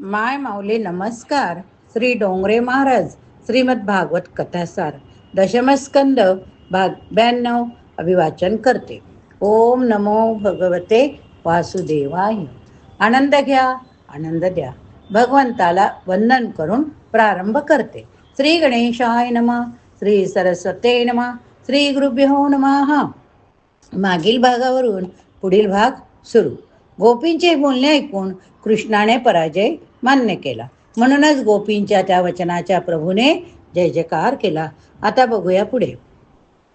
माय माऊली नमस्कार. श्री डोंगरे महाराज श्रीमद भागवत कथासार दशमस्कंद भाग ब्याण्णव अभिवाचन करते. ओम नमो भगवते वासुदेवाय. आनंद घ्या आनंद द्या. भगवंताला वंदन करून प्रारंभ करते. श्री गणेशाय नमः श्री सरस्वते नमः श्री गुरुभ्यो नमः. मागील भागावरून पुढील भाग सुरू. गोपींचे बोलणे ऐकून कृष्णाने पराजय मान्य केला. म्हणूनच गोपींच्या त्या वचनाच्या प्रभूने जय जयकार केला. आता बघूया पुढे.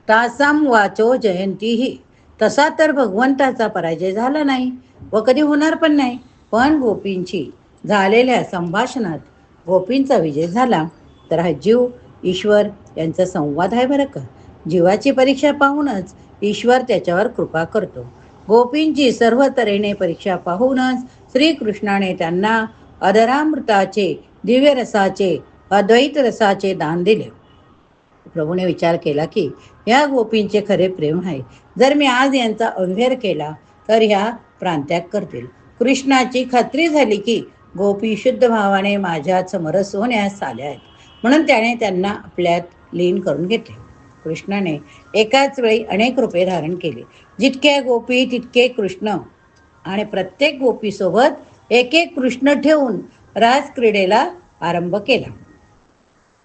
तासाम वाचो जयंती ही. तसा तर भगवंताचा पराजय झाला नाही व कधी होणार पण नाही. पण गोपींची झालेल्या संभाषणात गोपींचा विजय झाला. तर हा जीव ईश्वर यांचा संवाद आहे बरं का? जीवाची परीक्षा पाहूनच ईश्वर त्याच्यावर कृपा करतो. गोपींची सर्व तऱ्हेने परीक्षा पाहूनच श्रीकृष्णाने त्यांना अधरामृताचे दिव्य रसाचे अद्वैत रसाचे दान दिले. प्रभूने विचार केला की या गोपींचे खरे प्रेम आहे. जर मी आज यांचा अव्हेर केला तर ह्या प्रांत्याग करतील. कृष्णाची खात्री झाली की गोपी शुद्ध भावाने माझ्यात समरस होण्यास आल्या आहेत. म्हणून त्याने त्यांना आपल्यात लीन करून घेतले. कृष्णाने एकाच वेळी अनेक रूपे धारण केली. जितके गोपी तितके कृष्ण. आणि प्रत्येक गोपीसोबत एक एक कृष्ण ठेवून राज क्रीडेला आरंभ केला.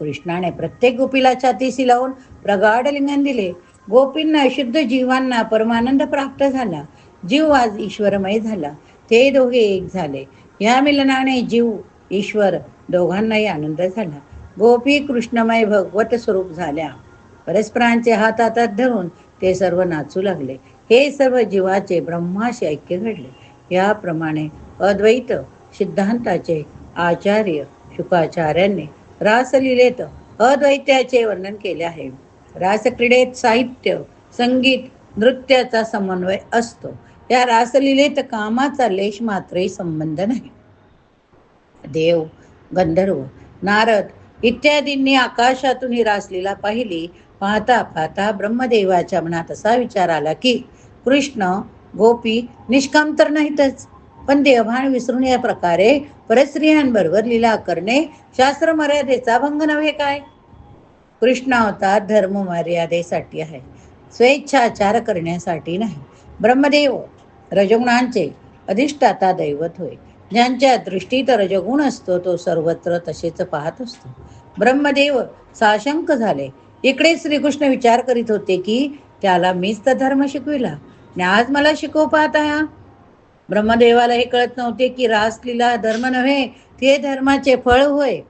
कृष्णाने प्रत्येक गोपीला छातीशी लावून प्रगाढ लिंगन दिले. गोपींना शुद्ध जीवांना परमानंद प्राप्त झाला. जीव आज ईश्वरमय झाला. ते दोघे एक झाले. या मिलनाने जीव ईश्वर दोघांनाही आनंद झाला. गोपी कृष्णमय भगवत स्वरूप झाल्या. परस्परांचे हात हातात धरून ते सर्व नाचू लागले. हे सर्व जीवाचे ब्रह्माशी ऐक्य घडले. याप्रमाणे अद्वैत सिद्धांताचे आचार्य शुकाचार्यांनी रासलीलेत अद्वैत्याचे वर्णन केले आहे. रासक्रीडेत साहित्य संगीत नृत्याचा समन्वय असतो. या रासलीलेत कामाचा लेश मात्रही संबंध नाही. देव गंधर्व नारद इत्यादींनी आकाशातून ही रासलीला पाहिली. पाहता पाहता ब्रह्मदेवाच्या मनात असा विचार आला की कृष्ण गोपी निष्काम तर नाहीतच पण देवभान विसरून या प्रकारे परस्त्रियांबरोबर लीला करणे शास्त्र मर्यादेचा भंग नव्हे काय? कृष्ण अवतार धर्म मर्यादेसाठी आहे स्वेच्छाचार करण्यासाठी नाही. ब्रह्मदेव रजगुणांचे अधिष्ठाता दैवत होय. ज्यांच्या दृष्टीत रजगुण असतो तो सर्वत्र तसेच पाहत असतो. ब्रह्मदेव साशंक झाले इकडे श्रीकृष्ण विचार करीत होते की त्याला मीच तर धर्म शिकविला. आणि आज मला शिकव पाहत आहे ब्रह्मदेवाला हे कळत नव्हते की रासलीला धर्म नव्हे ते धर्माचे फळ होय.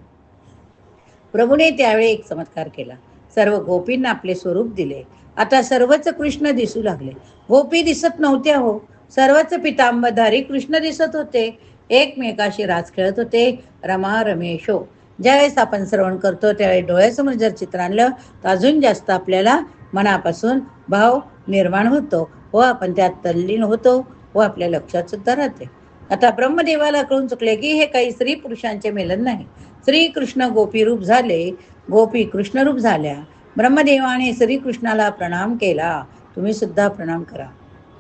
प्रभूने त्यावेळी एक चमत्कार केला. सर्व गोपींना आपले स्वरूप दिले. आता सर्वच कृष्ण दिसू लागले. गोपी दिसत नव्हत्या हो सर्वच पितांबधारी कृष्ण दिसत होते. एकमेकाशी राज खेळत होते. रमा रमेशो हो. ज्यावेळेस आपण श्रवण करतो त्यावेळी डोळ्यासमोर जर चित्र आणलं तर अजून जास्त आपल्याला मनापासून भाव निर्माण होतो व आपण त्यात तल्लीन होतो व आपल्या लक्षात सुद्धा राहते. आता ब्रह्मदेवाला कळून चुकले की हे काही स्त्री पुरुषांचे मिलन नाही. श्री कृष्ण गोपी रूप झाले गोपी कृष्ण रूप झाल्या. ब्रह्मदेवाने श्रीकृष्णाला प्रणाम केला. तुम्ही सुद्धा प्रणाम करा.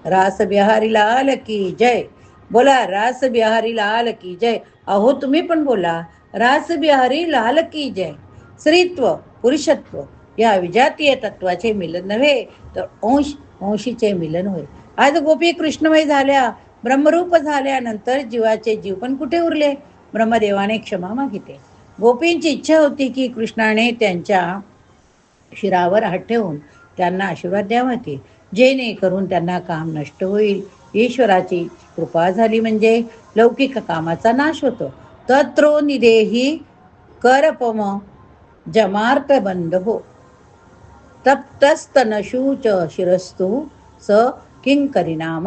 रास बिहारी लाल की जय. बोला रास बिहारी लाल की जय. अहो तुम्ही पण बोला. रास बिहारी लाल की जय. स्त्रीत्व पुरुषत्व या विजातीय तत्वाचे मिलन नव्हे तर अंश अंशीचे मिलन होय. आज गोपी कृष्णमय झाल्या ब्रह्मरूप झाल्यानंतर जीवाचे जीव पण कुठे उरले? ब्रह्मदेवाने क्षमा मागितले. गोपींची इच्छा होती की कृष्णाने त्यांच्या शिरावर हात ठेवून त्यांना आशीर्वाद द्यावा की जेणेकरून त्यांना काम नष्ट होईल. ईश्वराची कृपा झाली म्हणजे लौकिक कामाचा नाश होतो. तत्रो निदेही करपम जमार्त बंध हो च शिरस्तु स किंकरिनाम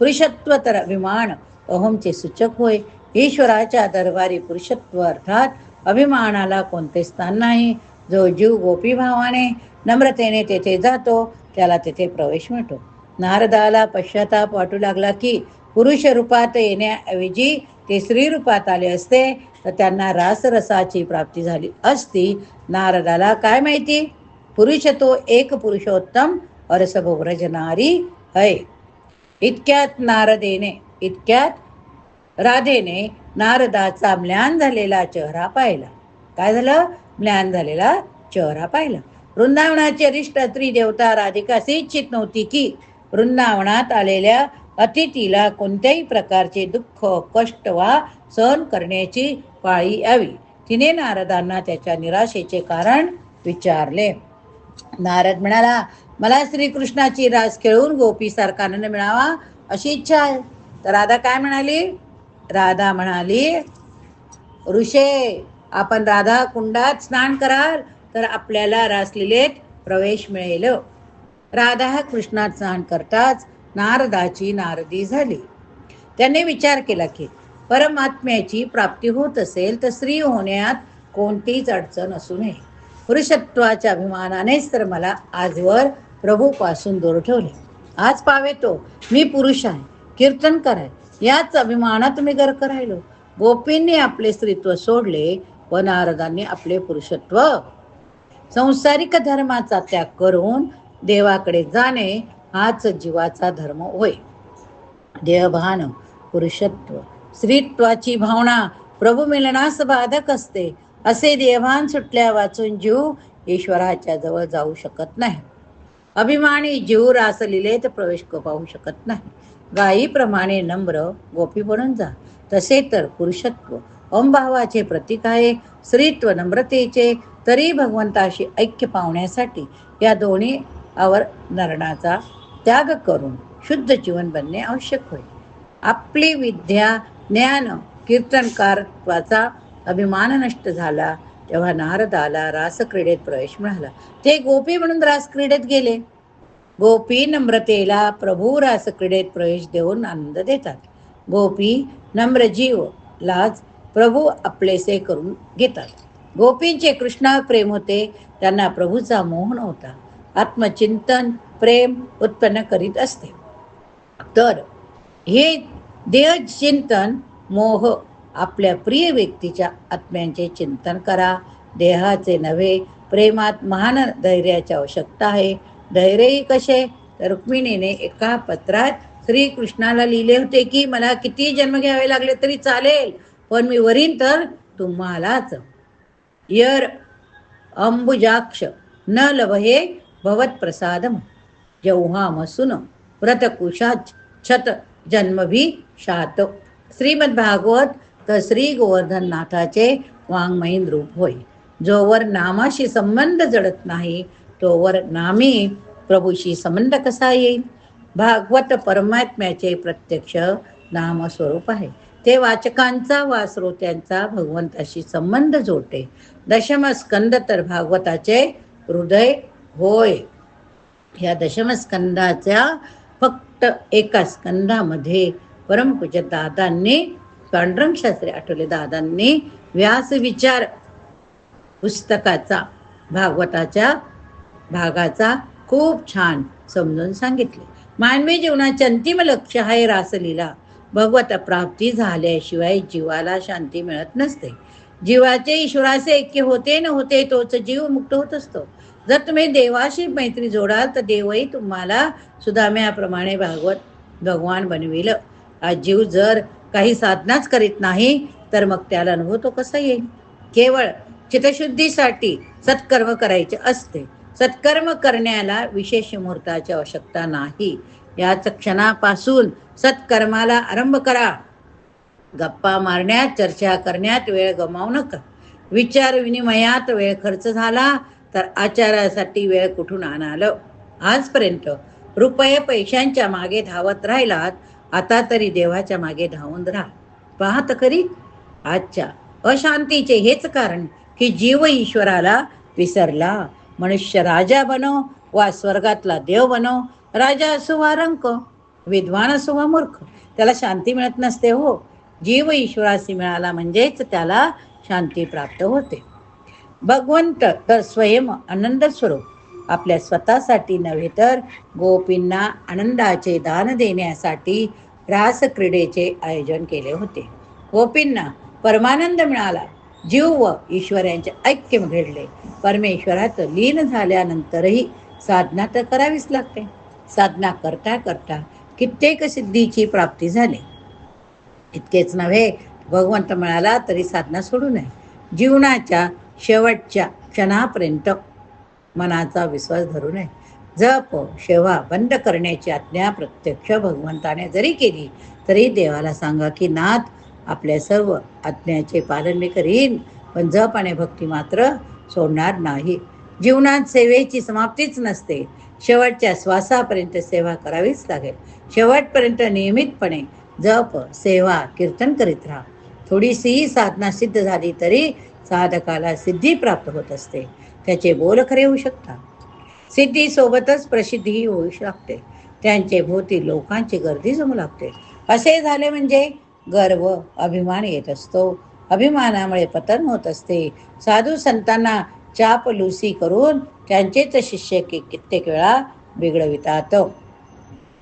पुरुषत्वतर अभिमान अहमचे सूचक होय। ईश्वराच्या दरबारी पुरुषत्व अर्थात अभिमानाला कोणते स्थान नाही। जो जीव गोपी भावाने नम्रतेने तेथे जातो त्याला तेथे प्रवेश मिळतो। नारदाला पश्चाताप वाटू लागला की पुरुष रूपात येण्याऐवजी ते स्त्री रूपात आले असते तर त्यांना रासरसाची प्राप्ती झाली असती. नारदाला काय माहिती? पुरुष तो एक पुरुषोत्तम अरसभ है इतक्यात नारदेने इतक्यात राधेने नारदाचा म्लान झालेला चेहरा पाहिला. काय झालं? म्लान झालेला चेहरा पाहिला. वृंदावनाची अरिष्ट त्रिदेवता देवता राधिकास इच्छित नव्हती की वृंदावनात आलेल्या अतिथीला कोणत्याही प्रकारचे दुःख कष्ट वा सहन करण्याची पाळी यावी. तिने नारदांना त्याच्या निराशेचे कारण विचारले. नारद म्हणाला मला श्रीकृष्णाची रास खेळून गोपीसारखा आनंद मिळावा अशी इच्छा आहे. तर राधा काय म्हणाली? राधा म्हणाली ऋषे आपण राधा कुंडात स्नान कराल तर आपल्याला रासलीलेत प्रवेश मिळेल. राधा कृष्णात स्नान करताच नारदाची नारदी झाली. त्याने विचार केला की परमात्म्याची प्राप्ती होत असेल तर स्त्री होण्यात कोणतीच अडचण असू नये. पुरुषत्वाच्या अभिमानानेच तर मला आजवर प्रभूपासून दूर ठेवले. आज पावेतो मी पुरुष आहे कीर्तन कराय याच अभिमानात मी गर्क राहिलो. गोपींनी आपले स्त्रीत्व सोडले व नारदांनी आपले पुरुषत्व संसारिक धर्माचा त्याग करून देवाकडे जाणे हाच जीवाचा धर्म होय. देहभान पुरुषत्व स्त्रीत्वाची भावना प्रभू मिलनास बाधक असते. असे देवान सुटल्या वाचून जीव ईश्वराच्या जवळ जाऊ शकत नाही. अभिमानी जीव रासलीलेत प्रवेश पाहू शकत नाही. गायीप्रमाणे नम्र गोपी बनून जा. तसे तर पुरुषत्व ओमभावाचे प्रतीक आहे. स्त्रीत्व नम्रतेचे तरी भगवंताशी ऐक्य पावण्यासाठी या दोन्ही आवर नरणाचा त्याग करून शुद्ध जीवन बनणे आवश्यक होय आपली विद्या ज्ञान कीर्तनकारत्वाचा अभिमान नष्ट झाला तेव्हा नारदाला रासक्रीडेत प्रवेश मिळाला. ते गोपी म्हणून रासक्रीडेत गेले. गोपी नम्रतेला प्रभू रासक्रीडेत प्रवेश देऊन आनंद देतात. गोपी नम्र जीव लाज प्रभू आपलेसे करून घेतात. गोपींचे कृष्णावर प्रेम होते त्यांना प्रभूचा मोह नव्हता. आत्मचिंतन प्रेम उत्पन्न करीत असते. तर हे देहचिंतन मोह आपल्या प्रिय व्यक्तीच्या आत्म्यांचे चिंतन करा. देहाचे नव्हे प्रेमात महान धैर्याची आवश्यकता आहे. धैर्यही कसे? तर रुक्मिणीने एका पत्रात श्रीकृष्णाला लिहिले होते की मला किती जन्म घ्यावे लागले तरी चालेल पण मी वरीन तर तुम्हालाच. यर अंबुजाक्ष न लभहे भवत प्रसादम जौहामसुन व्रतकुशाच छत जन्मभी शात श्रीमद भागवत तर श्री गोवर्धननाथाचे वाङ्मयीन रूप होय। जोवर नामाशी संबंध जडत नाही तोवर नामी प्रभूशी संबंध कसा येईल? भागवत परमात्म्याचे प्रत्यक्ष नामस्वरूप आहे। ते वाचकांचा वा श्रोत्यांचा भगवंताशी संबंध जोडते। दशमस्कंद तर भागवताचे हृदय होय। या दशमस्कंदाच्या फक्त एका स्कंदामध्ये परमपूज्य दादांनी पांडुरंग शास्त्री आठवले दादांनी व्यास विचार पुस्तकाचा भागवताच्या भागाचा खूप छान समजून सांगितले. मानवी जीवनाचे अंतिम लक्ष आहे रासलीला. भगवत प्राप्ती झाल्याशिवाय जीवाला शांती मिळत नसते. जीवाचे ईश्वराचे ऐक्य होते न होते तोच जीव मुक्त होत असतो. जर तुम्ही देवाशी मैत्री जोडाल तर देवही तुम्हाला सुदाम्याप्रमाणे भागवत भगवान बनविल. हा जीव जर काही साधनाच करीत नाही तर मग त्याला अनुभव तो कसा येईल? केवळ चितशुद्धीसाठी सत्कर्म करायचे असते. सत्कर्म करण्याला विशेष मुहूर्ताची आवश्यकता नाही. याच क्षणापासून सत्कर्माला आरंभ करा. गप्पा मारण्यात चर्चा करण्यात वेळ गमावू नका. विचार विनिमयात वेळ खर्च झाला तर आचारासाठी वेळ कुठून आणालं? आजपर्यंत रुपये पैशांच्या मागे धावत राहिलात आता तरी देवाच्या मागे धावून राहा. पाहत खरी? आजच्या अशांतीचे हेच कारण की जीव ईश्वराला विसरला. मनुष्य राजा बनो वा स्वर्गातला देव बनो राजा असो वा रंक विद्वान असो वा मूर्ख त्याला शांती मिळत नसते हो. जीव ईश्वराशी मिळाला म्हणजेच त्याला शांती प्राप्त होते. भगवंत तर स्वयं आनंद स्वरूप. आपल्या स्वतःसाठी नव्हे तर गोपींना आनंदाचे दान देण्यासाठी रास क्रीडेचे आयोजन केले होते. गोपींना परमानंद मिळाला. जीव व ईश्वर यांचे ऐक्य घडले परमेश्वरात लीन झाल्यानंतरही साधना तर करावीच लागते. साधना करता करता कित्येक सिद्धीची प्राप्ती झाली. इतकेच नव्हे भगवंत मिळाला तरी साधना सोडू नये. जीवनाच्या शेवटच्या क्षणापर्यंत मनाचा विश्वास धरू नये. जप सेवा बंद करण्याची आज्ञा प्रत्यक्ष भगवंताने जरी केली तरी देवाला सांगा की नाथ आपल्या सर्व आज्ञाचे पालन मी करीन पण जप आणि भक्ती मात्र सोडणार नाही. जीवनात सेवेची समाप्तीच नसते. शेवटच्या श्वासापर्यंत सेवा करावीच लागेल. शेवटपर्यंत नियमितपणे जप सेवा कीर्तन करीत राहा. थोडीशीही साधना सिद्ध झाली तरी साधकाला सिद्धी प्राप्त होत असते. त्याचे बोल खरे होऊ शकतात. सिद्धीसोबतच प्रसिद्धीही होऊ शकते त्यांचे भोवती लोकांची गर्दी जमू लागते. असे झाले म्हणजे गर्व अभिमान येत असतो. अभिमानामुळे पतन होत असते. साधू संतांना चापलुसी करून त्यांचेच शिष्य कित्येक वेळा बिघडवितात.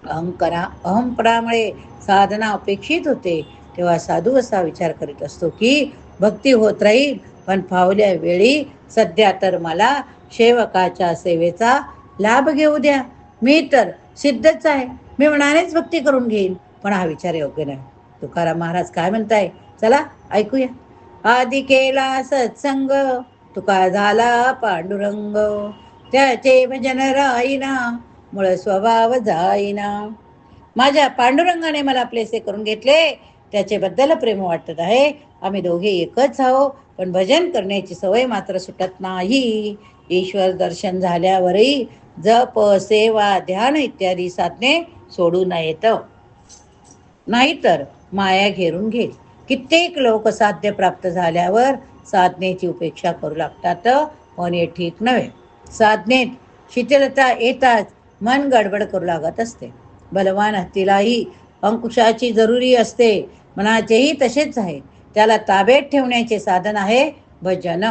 अहंकरा अहंपरामुळे साधना अपेक्षित होते. तेव्हा साधू असा विचार करीत असतो की भक्ती होत राहील पण फावल्या वेळी सध्या तर मला सेवकाच्या सेवेचा लाभ घेऊ द्या. मी तर सिद्धच आहे. मी मनानेच भक्ती करून घेईन. पण हा विचार योग्य नाही. तुकाराम महाराज काय म्हणताय? चला ऐकूया. आधी केला सत्संग तुका झाला पांडुरंग. त्याचे भजन राईना मुळ स्वभाव जाईना. माझ्या पांडुरंगाने मला आपलेसे करून घेतले. त्याच्याबद्दल प्रेम वाटत आहे. आम्ही दोघे एकच आहो पण भजन करण्याची सवय मात्र सुटत नाही. ईश्वर दर्शन झाल्यावरही जप सेवा ध्यान इत्यादी साधने सोडू नयेत. नाहीतर माया घेरून घेईल. कित्येक लोक साध्य प्राप्त झाल्यावर साधनेची उपेक्षा करू लागतात. पण हे ठीक नव्हे. साधनेत शिथिलता येताच मन गडबड करू लागत असते. बलवान हत्तीलाही अंकुशाची जरुरी असते. मनाचेही तसेच आहे. त्याला ताब्यात ठेवण्याचे साधन आहे भजन.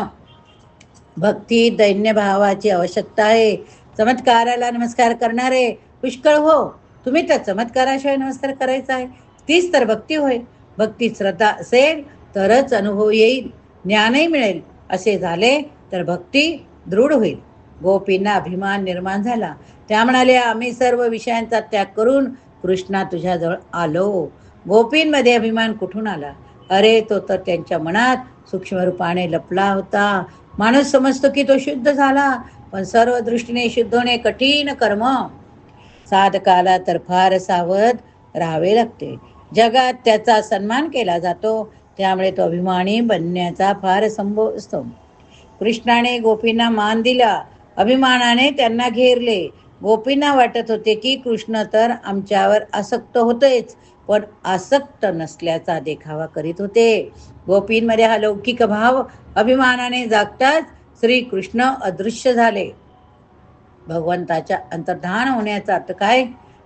भक्ती दैन्य भावाची आवश्यकता आहे. चमत्काराला नमस्कार करणारे पुष्कळ हो. तुम्ही तर चमत्काराशिवाय नमस्कार करायचा आहे. तीच तर भक्ती होय. भक्ती श्रद्धा असेल तरच अनुभव येईल. ज्ञानही मिळेल. असे झाले तर भक्ती दृढ होईल. गोपींना अभिमान निर्माण झाला. त्या म्हणाल्या आम्ही सर्व विषयांचा त्याग करून कृष्णा तुझ्याजवळ आलो. गोपींमध्ये अभिमान कुठून आला? अरे तो तर त्यांच्या मनात सूक्ष्म रूपाने लपला होता. माणूस समजतो की तो शुद्ध झाला पण सर्व दृष्टीने शुद्ध होणे कठीण कर्म. साधकाला तर फार सावध राहावे लागते. जगात त्याचा सन्मान केला जातो त्यामुळे तो अभिमानी बनण्याचा फार संभव असतो. कृष्णाने गोपींना मान दिला. अभिमानाने त्यांना घेरले. गोपींना वाटत होते की कृष्ण तर आमच्यावर आसक्त होतेच पण आसक्त नसल्याचा देखावा करीत होते. गोपींमध्ये हा लौकिक भाव अभिमानाने जागताच श्रीकृष्ण अदृश्य झाले. भगवंताच्या अंतर्धान होण्याचा अर्थ काय?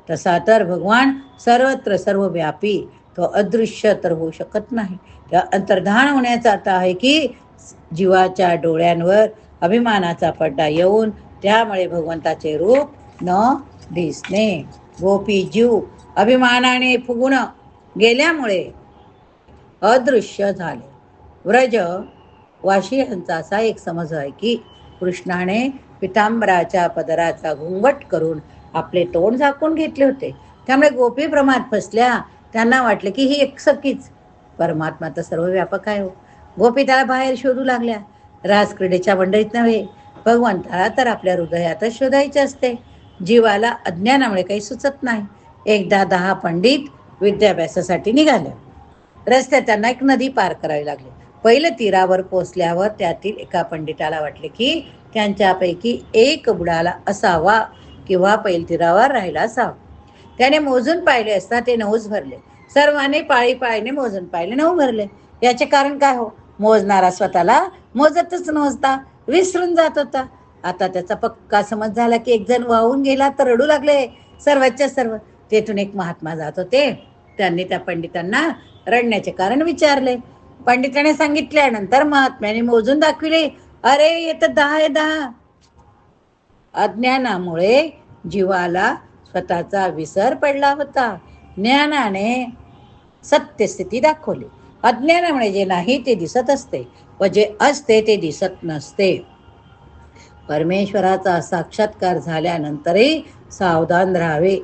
तसा तर भगवान सर्वत्र सर्व व्यापी तो अदृश्य तर होऊ शकत नाही. त्या अंतर्धान होण्याचा अर्थ आहे की जीवाच्या डोळ्यांवर अभिमानाचा पड्डा येऊन त्यामुळे भगवंताचे रूप न दिसणे. गोपी जीव अभिमानाने फुगून गेल्यामुळे अदृश्य झाले. व्रज वाशी यांचा असा एक समज आहे की कृष्णाने पितांबराच्या पदराचा घुंगट करून आपले तोंड झाकून घेतले होते. त्यामुळे गोपी प्रमाद फसल्या. त्यांना वाटले की ही एक सखीच परमात्मा तर सर्व व्यापक आहे हो. गोपी त्याला बाहेर शोधू लागल्या. रासक्रीडेच्या मंडळीत नव्हे. भगवंताला तर आपल्या हृदयातच शोधायचे असते. जीवाला अज्ञानामुळे काही सुचत नाही. एकदा दहा पंडित विद्याभ्यासासाठी निघाले. रस्त्यात त्यांना एक नदी पार करावी लागली. पहिलं तीरावर पोचल्यावर त्यातील एका पंडिताला वाटले की त्यांच्यापैकी एक बुडाला असावा किंवा पैल तीरावर राहिला असावा. त्याने मोजून पाहिले असता ते नऊच भरले. सर्वांनी पाळी पाळीने मोजून पाहिले नऊ भरले. याचे कारण काय हो? मोजणारा स्वतःला मोजतच नव्हता विसरून जात होता. आता त्याचा पक्का समज झाला की एक जण वाहून गेला तर रडू लागले सर्वच्या सर्व. तेथून एक महात्मा जात होते. त्यांनी त्या पंडितांना रडण्याचे कारण विचारले. पंडिताने सांगितल्यानंतर महात्म्याने मोजून दाखविले अरे येत दहा आहे दहा. अज्ञानामुळे जीवाला स्वतःचा विसर पडला होता. ज्ञानाने सत्यस्थिती दाखवली. अज्ञानामुळे जे नाही ते दिसत असते व जे असते ते दिसत नसते. परमेश्वराचा साक्षात्कार झाल्यानंतरही सावधान राहावे.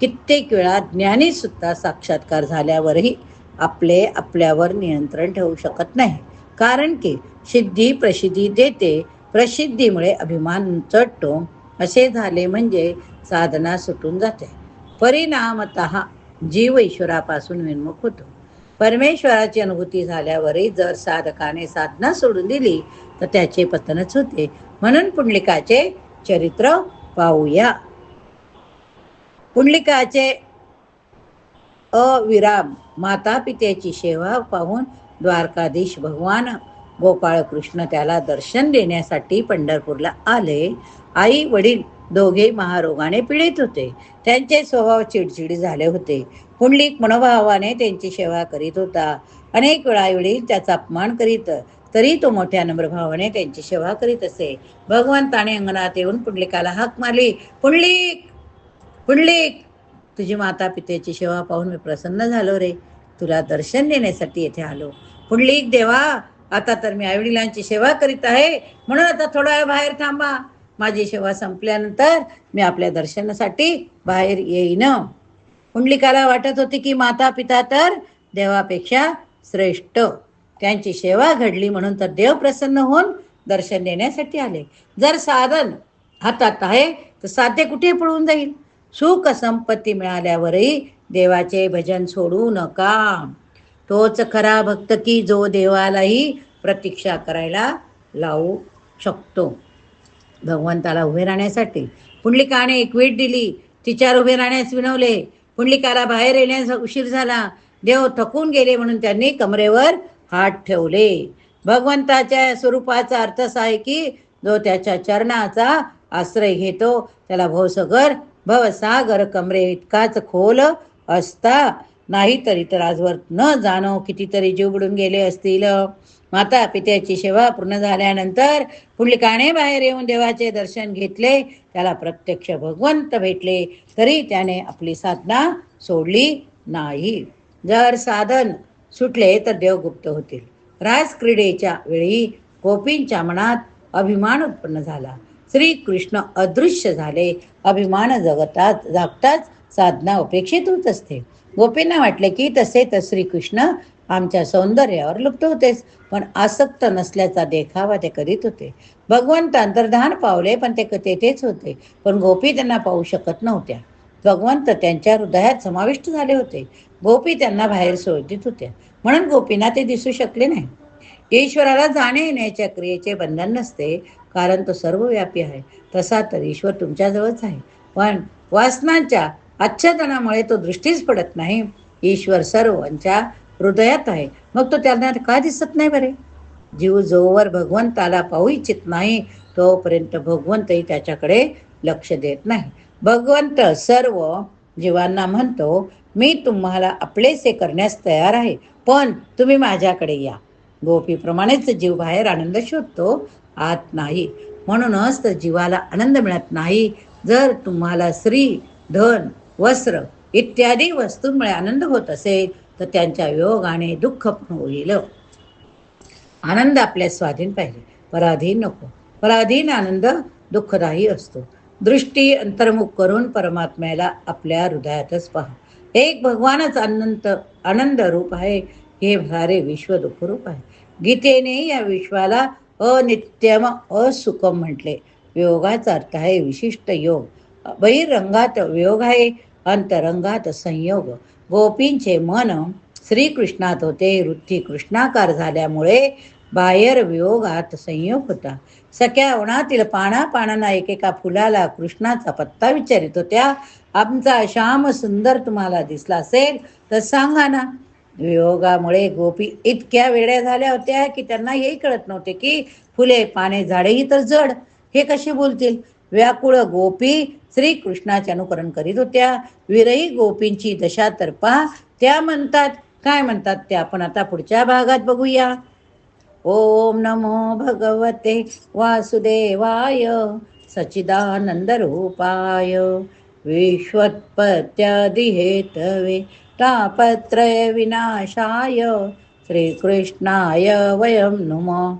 कित्येक वेळा ज्ञानी सुद्धा साक्षात्कार झाल्यावरही आपले आपल्यावर नियंत्रण ठेवू शकत नाही. कारण की सिद्धी प्रसिद्धी देते प्रसिद्धीमुळे अभिमान चढतो. असे झाले म्हणजे साधना सुटून जाते. परिणामत जीव ईश्वरापासून विन्मुख होतो. परमेश्वराची अनुभूती झाल्यावरही जर साधकाने साधना सोडून दिली तर त्याचे पतनच होते. म्हणून पुंडलिकाचे चरित्र पाहूया. पुंडलिकाचे अविराम माता पित्याची सेवा पाहून द्वारकाधीश भगवान गोपाळ कृष्ण त्याला दर्शन देण्यासाठी पंढरपूरला आले. आई वडील दोघे महारोगाने पीडित होते. त्यांचे स्वभाव चिडचिडी झाले होते. पुंडलिक मनोभावाने त्यांची सेवा करीत होता. अनेक वेळा वडील त्याचा अपमान करीत तरी तो मोठ्या नम्रभावाने त्यांची सेवा करीत असे. भगवंताने अंगणात येऊन पुंडलिकाला हाक मारली. पुंडलिक पुंडलिक तुझी माता पित्याची सेवा पाहून मी प्रसन्न झालो रे. तुला दर्शन देण्यासाठी येथे आलो. पुंडलिक देवा आता तर मी आईवडिलांची सेवा करीत आहे. म्हणून आता थोडा वेळ बाहेर थांबा. माझी सेवा संपल्यानंतर मी आपल्या दर्शनासाठी बाहेर येईन. पुंडलिकाला वाटत होती की माता पिता तर देवापेक्षा श्रेष्ठ. त्यांची सेवा घडली म्हणून तर देव प्रसन्न होऊन दर्शन देण्यासाठी आले. जर साधन हातात आहे तर साध्य कुठे पळून जाईल? सुख संपत्ती मिळाल्यावरही देवाचे भजन सोडू नका. तोच खरा भक्त की जो देवालाही प्रतीक्षा करायला लावू शकतो. भगवंताला उभे राहण्यासाठी पुंडलिकाने एक दिली. तिच्यावर उभे राहण्यास विनवले. पुंडलिकाला बाहेर येण्यास उशीर झाला. देव थकून गेले म्हणून त्यांनी कमरेवर हात ठेवले. भगवंताच्या स्वरूपाचा अर्थ असा आहे की जो त्याच्या चरणाचा आश्रय घेतो त्याला भवसगर भवसागर कमरे इतकाच खोल असता. नाही तरी तर आजवर न जाणो कितीतरी जीव बुडून गेले असतील. माता पित्याची सेवा पूर्ण झाल्यानंतर पुंडलिकाने बाहेर येऊन देवाचे दर्शन घेतले. त्याला प्रत्यक्ष भगवंत भेटले. तरी त्याने आपली साधना सोडली नाही. जर साधन सुटले तर देवगुप्त होतील. राजक्रीडेच्या वेळी गोपींच्या मनात अभिमान उत्पन्न झाला. श्रीकृष्ण अदृश्य झाले. अभिमान जगतात जागताच साधना अपेक्षित होत असते. गोपींना वाटले की तसे तर श्रीकृष्ण आमच्या सौंदर्यावर लुप्त होतेच पण आसक्त नसल्याचा देखावा ते करीत होते. भगवंत अंतर्धान पावले पण ते तेथेच होते. पण गोपी त्यांना पाहू शकत नव्हत्या. भगवंत त्यांच्या हृदयात समाविष्ट झाले होते. गोपी त्यांना बाहेर सोडत होत्या. म्हणून गोपींना ते दिसू शकले नाही. ईश्वराला जाणे येण्याच्या क्रियेचे बंधन नसते कारण तो सर्वव्यापी आहे. तसा तर ईश्वर तुमच्याजवळच आहे. पण वासनांच्या आच्छादनामुळे तो दृष्टीच पडत नाही. ईश्वर सर्वांच्या हृदयात आहे. मग तो त्यांना का दिसत नाही बरे? जीव जोवर भगवंताला पाहू इच्छित नाही तोपर्यंत भगवंतही त्याच्याकडे लक्ष देत नाही. भगवंत सर्व जीवांना म्हणतो मी तुम्हाला आपलेसे करण्यास तयार आहे पण तुम्ही माझ्याकडे या. गोपीप्रमाणेच जीव बाहेर आनंद शोधतो आत नाही. म्हणूनच तर जीवाला आनंद मिळत नाही. जर तुम्हाला स्त्री धन वस्त्र इत्यादी वस्तूंमुळे आनंद होत असेल तर त्यांच्या योगाने दुःख पण होईल. आनंद आपल्या स्वाधीन पाहिजे. पराधीन नको. पराधीन आनंद दुःखदायी असतो. दृष्टी अंतर्मुख करून परमात्म्याला आपल्या हृदयातच पहा. एक भगवानच अनंत आनंद रूप आहे. हे सारे विश्व दुःखरूप आहे. गीतेने या विश्वाला अनित्यम असुखम म्हटले. योगाचा अर्थ आहे विशिष्ट योग. बहिरंगात वियोग आहे अंतरंगात संयोग. गोपींचे मन श्रीकृष्णात होते वृत्ती कृष्णाकार झाल्यामुळे बाहेर वियोगात संयोग होता. सख्या वनातील पाना पानांना एकेका फुलाला कृष्णाचा पत्ता विचारित होत्या. आमचा श्याम सुंदर तुम्हाला दिसला असेल तर सांगा ना. वियोगामुळे गोपी इतक्या वेड्या झाल्या होत्या की त्यांना हेही कळत नव्हते की फुले पाने झाडेही तर जड. हे कसे बोलतील? व्याकुळ गोपी श्रीकृष्णाचे अनुकरण करीत होत्या. विरही गोपींची दशा तर पहा. त्या म्हणतात काय म्हणतात ते आपण आता पुढच्या भागात बघूया. ओम नमो भगवते वासुदेवाय सचिदानंद रूपाय। विश्वत्पत्यादिहेतवे तापत्रय विनाशाय श्रीकृष्णाय वयं नुम।